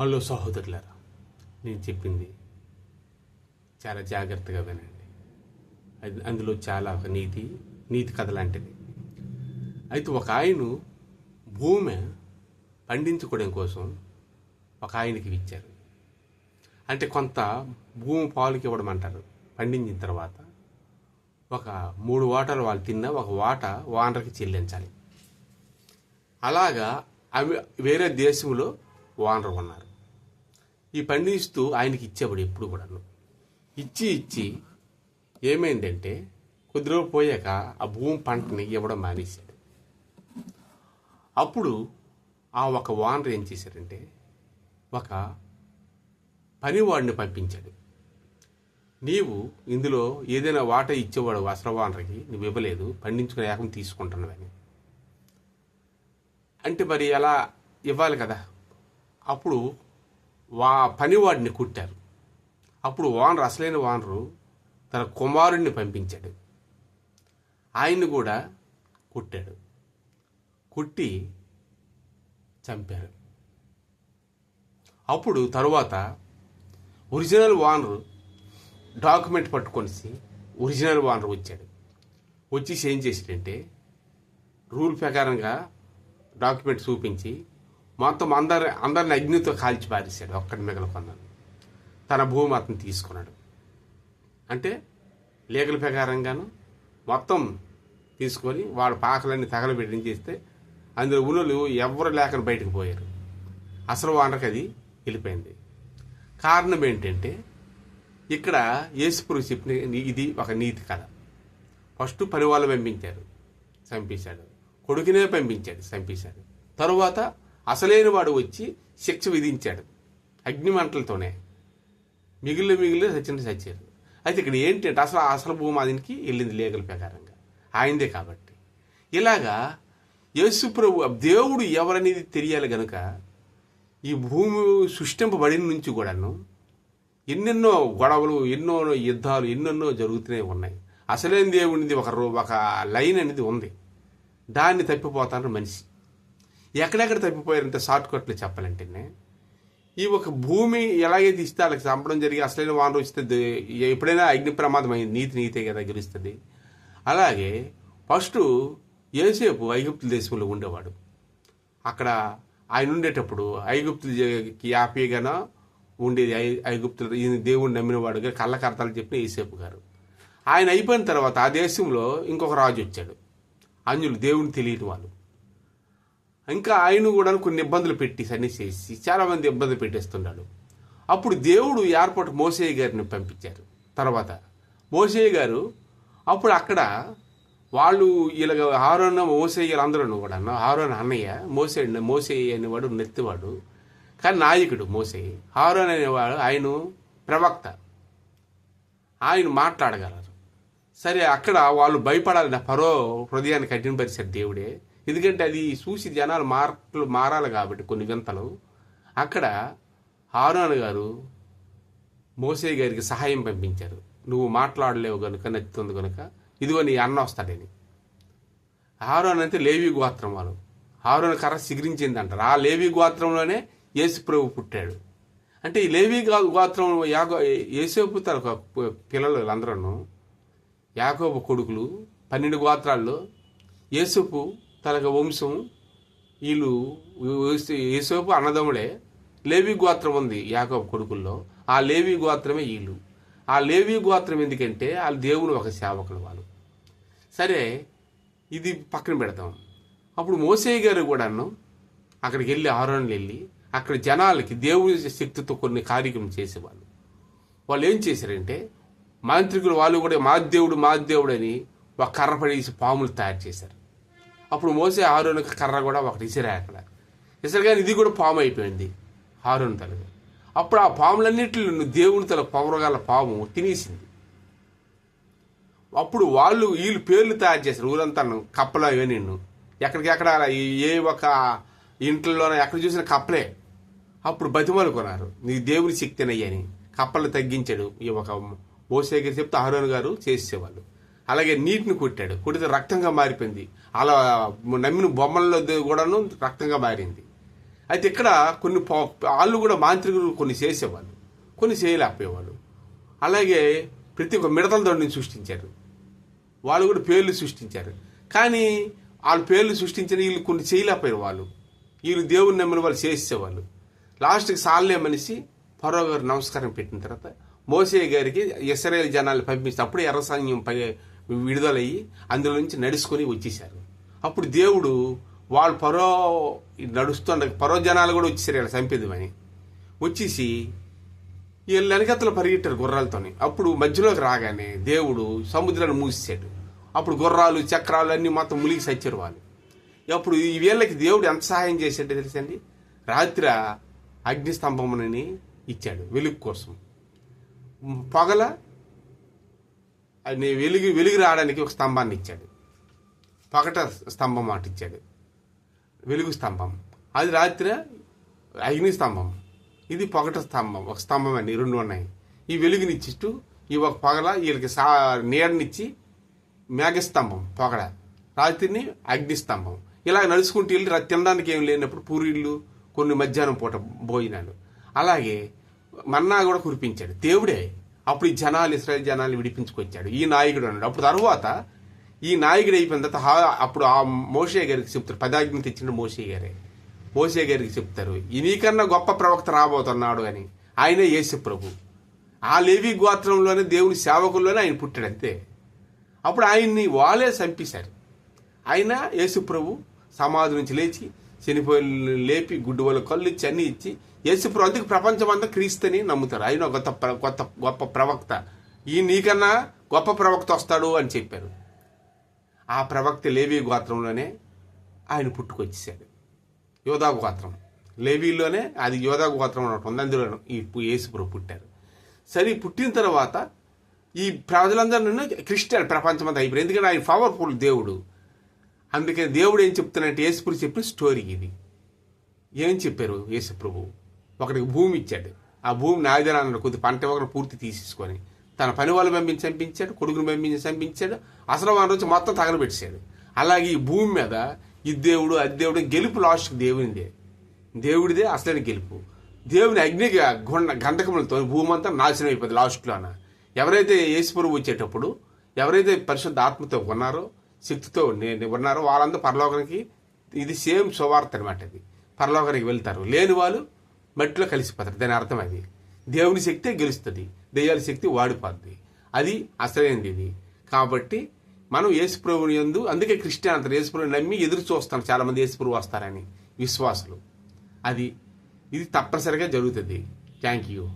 Hello సహోదరులారా నేను చెప్పింది చాలా జాగ్రత్తగా వినండి. అది అందులో చాలా ఒక నీతి నీతి కథ లాంటిది. అయితే ఒక ఆయన భూమి పండించుకోవడం కోసం ఒక ఆయనకి ఇచ్చారు. అంటే కొంత భూమి పాలుకి ఇవ్వడం అంటారు. పండించిన తర్వాత ఒక మూడు వాటాలు వాళ్ళు తిన్నా ఒక వాట వానర్కి చెల్లించాలి. అలాగా అవి వేరే దేశంలో వానరు ఉన్నారు ఈ పండిస్తూ ఆయనకి ఇచ్చేవాడు ఎప్పుడు కూడాను. ఇచ్చి ఇచ్చి ఏమైందంటే కొద్ది రోజులు పోయాక ఆ భూమి పంటని ఇవ్వడం మానేశాడు. అప్పుడు ఆ ఒక వానర్ ఏం చేశారంటే ఒక పనివాడిని పంపించాడు. నీవు ఇందులో ఏదైనా వాట ఇచ్చేవాడు అసలు ఓనర్కి నువ్వు ఇవ్వలేదు పండించుకుని ఏకం తీసుకుంటున్నావని అంటే మరి ఎలా ఇవ్వాలి కదా. అప్పుడు వా పనివాడిని కుట్టారు. అప్పుడు ఓనర్ అసలైన ఓనరు తన కుమారుడిని పంపించాడు. ఆయన్ని కూడా కుట్టాడు. కుట్టి చంపారు. అప్పుడు తరువాత ఒరిజినల్ ఓనరు డాక్యుమెంట్ పట్టుకొని ఒరిజినల్ ఓనర్ వచ్చాడు. వచ్చేసి ఏం చేసాడంటే రూల్ ప్రకారంగా డాక్యుమెంట్ చూపించి మొత్తం అందరి అందరిని అగ్నితో కాల్చి పారేశాడు ఒక్కడి మిగలకొందని తన భూమి అతను తీసుకున్నాడు. అంటే లేఖల ప్రకారంగాను మొత్తం తీసుకొని వాడు పాకలన్నీ తగలబెట్టి చేస్తే అందులో ఉనులు ఎవరు లేకని బయటకు పోయారు. అసలు వానకి అది వెళ్ళిపోయింది. కారణం ఏంటంటే ఇక్కడ యేసుపురు చెప్పిన ఇది ఒక నీతి కథ. ఫస్ట్ పని వాళ్ళు పంపించారు చంపేశాడు. కొడుకునే పంపించాడు చంపేశాడు. తరువాత అసలేని వాడు వచ్చి శిక్ష విధించాడు అగ్నిమంటలతోనే. మిగిలిన మిగిలిన సచిన సచ్చారు. అయితే ఇక్కడ ఏంటంటే అసలు అసలు భూమాదినికి వెళ్ళింది లేఖల ప్రకారంగా. ఆయనదే కాబట్టి. ఇలాగా యేసు ప్రభు దేవుడు ఎవరనేది తెలియాలి గనుక ఈ భూమి సృష్టింపబడిన నుంచి కూడాను ఎన్నెన్నో గొడవలు ఎన్నో యుద్ధాలు ఎన్నెన్నో జరుగుతూనే ఉన్నాయి. అసలేం దేవునిది ఒక ఒక లైన్ అనేది ఉంది. దాన్ని తప్పిపోతాను మనిషి. ఎక్కడెక్కడ తప్పిపోయారంటే షార్ట్ కట్లు చెప్పాలంటేనే. ఈ ఒక భూమి ఎలాగైతే ఇస్తే వాళ్ళకి చంపడం జరిగి అసలైన వానరు వస్తే ఎప్పుడైనా అగ్ని ప్రమాదం అయింది నీతి నీతే కదా గెలుస్తుంది. అలాగే ఫస్ట్ ఏసేపు ఐగుప్తు దేశంలో ఉండేవాడు. అక్కడ ఆయన ఉండేటప్పుడు ఐగుప్తులకి యాపీగానో ఉండేది ఐ ఐగుప్తులు ఈయన దేవుడిని నమ్మినవాడుగా కళ్ళకర్తలు చెప్పిన ఏసేపు గారు. ఆయన అయిపోయిన తర్వాత ఆ దేశంలో ఇంకొక రాజు వచ్చాడు. అంజులు దేవుని తెలియని వాళ్ళు. ఇంకా ఆయన కూడా కొన్ని ఇబ్బందులు పెట్టి చేసి చాలామంది ఇబ్బంది పెట్టేస్తున్నాడు. అప్పుడు దేవుడు ఏర్పాటు మోసయ్య గారిని పంపించారు. తర్వాత మోసయ్య గారు అప్పుడు అక్కడ వాళ్ళు ఇలాగ ఆరోన మోసయ్య అందరూ కూడా ఆరోన అన్నయ్య మోసే మోసయ్య అనేవాడు నెత్తివాడు కానీ నాయకుడు మోసయ్య ఆరోన్ అనేవాడు ఆయన ప్రవక్త. ఆయన మాట్లాడగలరు. సరే అక్కడ వాళ్ళు భయపడాలి నా పరో హృదయాన్ని కఠినపరిచారు దేవుడే. ఎందుకంటే అది చూసి జనాలు మార్పులు మారాలి కాబట్టి కొన్ని వింతలు అక్కడ హారోన్ గారు మోసే గారికి సహాయం పంపించారు. నువ్వు మాట్లాడలేవు కనుక నచ్చుతుంది కనుక ఇదిగో నీ అన్న వస్తాడని హారోన్ అంటే లేవి గోత్రం వాళ్ళు. హారోన్ కర్ర సిగిరించింది అంటారు ఆ లేవి గోత్రంలోనే యేసుప్రభు పుట్టాడు. అంటే ఈ లేవి గోత్రం యాగో యేసేపు తన పిల్లలు అందరూ యాకోబు కొడుకులు పన్నెండు గోత్రాల్లో యేసుపు తనక వంశం వీళ్ళు యేసోపు అన్నదమ్ముడే లేవి గోత్రం ఉంది యాకోబు కొడుకుల్లో. ఆ లేవి గోత్రమే వీళ్ళు. ఆ లేవి గోత్రం ఎందుకంటే వాళ్ళు దేవుని ఒక సేవకులు వాళ్ళు. సరే ఇది పక్కన పెడతాం అప్పుడు మోసయ్య గారు కూడాను అక్కడికి వెళ్ళి ఆరోణలు వెళ్ళి అక్కడ జనాలకి దేవుని శక్తితో కొన్ని కార్యక్రమం చేసేవాళ్ళు. వాళ్ళు ఏం చేశారంటే మాంత్రికులు వాళ్ళు కూడా మా దేవుడు మా దేవుడు అని ఒక కర్ర పడేసి పాములు తయారు చేశారు. అప్పుడు మోసే హారోనికి కర్ర కూడా ఒకటి ఇసిరా అక్కడ. ఇసరగానే ఇది కూడా పాము అయిపోయింది హారోన్ తలకు అప్పుడు ఆ పాములన్నింటిలో దేవుని తల పవరగల పాము తినేసింది. అప్పుడు వాళ్ళు వీళ్ళు పేర్లు తయారు చేశారు ఊరంతా కప్పలు అవే నిన్ను. ఎక్కడికెక్కడ ఏ ఒక ఇంట్లోనో ఎక్కడ చూసిన కప్పలే. అప్పుడు బతిమలు కొన్నారు నీ దేవుని శక్తి అని కప్పలు తగ్గించాడు ఈ ఒక మోసేకి చెప్తే అహరోన్ గారు చేసేవాళ్ళు. అలాగే నీటిని కొట్టాడు. కొడితే రక్తంగా మారిపోయింది. అలా నమ్మిన బొమ్మల్లో కూడాను రక్తంగా మారింది. అయితే ఇక్కడ కొన్ని వాళ్ళు కూడా మాంత్రికులు కొన్ని చేసేవాళ్ళు. కొన్ని చేయలేకపోయేవాళ్ళు. అలాగే ప్రతి ఒక్క మిడతల దొండని సృష్టించారు. వాళ్ళు కూడా పేర్లు సృష్టించారు. కానీ వాళ్ళ పేర్లు సృష్టించిన వీళ్ళు కొన్ని చేయలేకపోయారు వాళ్ళు వీళ్ళు దేవుని నమ్మిన వాళ్ళు చేసేవాళ్ళు. లాస్ట్కి సాల్లే మనిషి ఫరో గారు నమస్కారం పెట్టిన తర్వాత మోసే గారికి ఇస్రాయేల్ జనాలు పంపించినప్పుడు ఎర్ర సైన్యం పై విడుదలయ్యి అందులో నుంచి నడుచుకొని వచ్చేసారు అప్పుడు దేవుడు వాళ్ళు పరో నడుస్తుండ పరో జనాలు కూడా వచ్చేసారు ఇలా చంపేద్దామని. వచ్చేసి వీళ్ళు వెనకత్తలు పరిగెట్టారు గుర్రాలతోని. అప్పుడు మధ్యలోకి రాగానే దేవుడు సముద్రాన్ని మూసేశాడు. అప్పుడు గుర్రాలు చక్రాలు అన్నీ మొత్తం ములిగి సచ్చారు వాళ్ళు. అప్పుడు ఈ వీళ్ళకి దేవుడు ఎంత సహాయం చేశాడో తెలుసండి? రాత్రి అగ్నిస్తంభమునని ఇచ్చాడు వెలుగు కోసం. పగల ఆయన వెలుగు వెలుగు రావడానికి ఒక స్తంభాన్ని ఇచ్చాడు. పగట స్తంభం మాట ఇచ్చాడు. వెలుగు స్తంభం. అది రాత్రి అగ్ని స్తంభం. ఇది పొగట స్తంభం. ఒక స్తంభం అన్ని రెండు ఉన్నాయి. ఈ వెలుగునిచ్చిట్టు ఈ ఒక పగల వీళ్ళకి సా నీడనిచ్చి మేఘస్తంభం పొగడ. రాత్రిని అగ్నిస్తంభం ఇలా నడుచుకుంటూ వెళ్ళి రా- తినడానికి ఏం లేనప్పుడు పూరీళ్ళు కొన్ని మధ్యాహ్నం పూట భోజనాలు. అలాగే మన్నా కూడా కురిపించాడు. దేవుడే అప్పుడు ఈ జనాలు ఇస్రాయల్ జనాలు విడిపించుకొచ్చాడు. ఈ నాయకుడు అన్నాడు. అప్పుడు తర్వాత ఈ నాయకుడు అయిపోయిన తర్వాత అప్పుడు ఆ మోషే గారికి చెప్తారు. పదాజ్ఞ తెచ్చిన మోషే గారే. మోషే గారికి చెప్తారు ఈ నీకన్నా గొప్ప ప్రవక్త రాబోతున్నాడు అని. ఆయనే యేసు ప్రభు. ఆ లేవి గోత్రంలోనే దేవుని సేవకుల్లోనే ఆయన పుట్టాడు అంతే. అప్పుడు ఆయన్ని వాళ్ళే చంపేశారు. ఆయన యేసు ప్రభు సమాధి నుంచి లేచి చనిపోయి లేపి గుడ్డు వాళ్ళ కళ్ళు ఇచ్చి అన్నీ ఇచ్చి యేసుప్రభు అందుకు ప్రపంచం అంతా క్రీస్తుని నమ్ముతారు. ఆయన గొప్ప కొత్త ప్ర- కొత్త గొప్ప ప్రవక్త. ఈ నీకన్నా గొప్ప ప్రవక్త వస్తాడు అని చెప్పారు. ఆ ప్రవక్త లేవి గోత్రంలోనే ఆయన పుట్టుకొచ్చేసాడు. యోధా గోత్రం. లేవీలోనే అది యోధా గోత్రం అని ఉంది. అందులో ఈ యేసుప్రభు పుట్టారు. సరే పుట్టిన తర్వాత ఈ ప్రజలందరూ క్రిస్టియన్ ప్రపంచమంతా అయిపోయింది ఎందుకంటే ఆయన పవర్ఫుల్ దేవుడు. అందుకే దేవుడు ఏం చెప్తున్నట్టు యేసుప్రభు చెప్పిన స్టోరీ ఇది. ఏం చెప్పారు యేసుప్రభు ఒకరికి భూమి ఇచ్చాడు. ఆ భూమి నాదిరా కొద్ది పంట ఒకరు పూర్తి తీసేసుకొని తన పని వాళ్ళు పంపించి చంపించాడు కొడుకుని పంపించి చంపించాడు అసలు వారి రోజు మొత్తం తగలబెట్టేశాడు. అలాగే ఈ భూమి మీద ఈ దేవుడు అది దేవుడు గెలుపు లాస్ట్కి దేవునిదే. దేవుడిదే అసలైన గెలుపు. దేవుని అగ్నిగా గుండ గంధకములతో భూమి అంతా నాశనం అయిపోయింది లాస్ట్లోన. ఎవరైతే యేసుపురుగు వచ్చేటప్పుడు ఎవరైతే పరిశుద్ధ ఆత్మతో ఉన్నారో శక్తితో ఉన్నారో వాళ్ళంతా పరలోకానికి ఇది సేమ్ సువార్త అనమాట ఇది పరలోకానికి వెళ్తారు. లేని వాళ్ళు మట్టిలో కలిసిపోతారు దాని అర్థం అది దేవుని శక్తే గెలుస్తుంది. దెయ్యాల శక్తి వాడిపోద్ది. అది అసలైనది ఇది కాబట్టి మనం యేసుప్రభుని యందు అందుకే క్రిస్టియన్ అంటారు. యేసుప్రభుని నమ్మి ఎదురు చూస్తాను చాలామంది యేసుప్రభు వస్తారని విశ్వాసులు. అది ఇది తప్పనిసరిగా జరుగుతుంది. Thank you.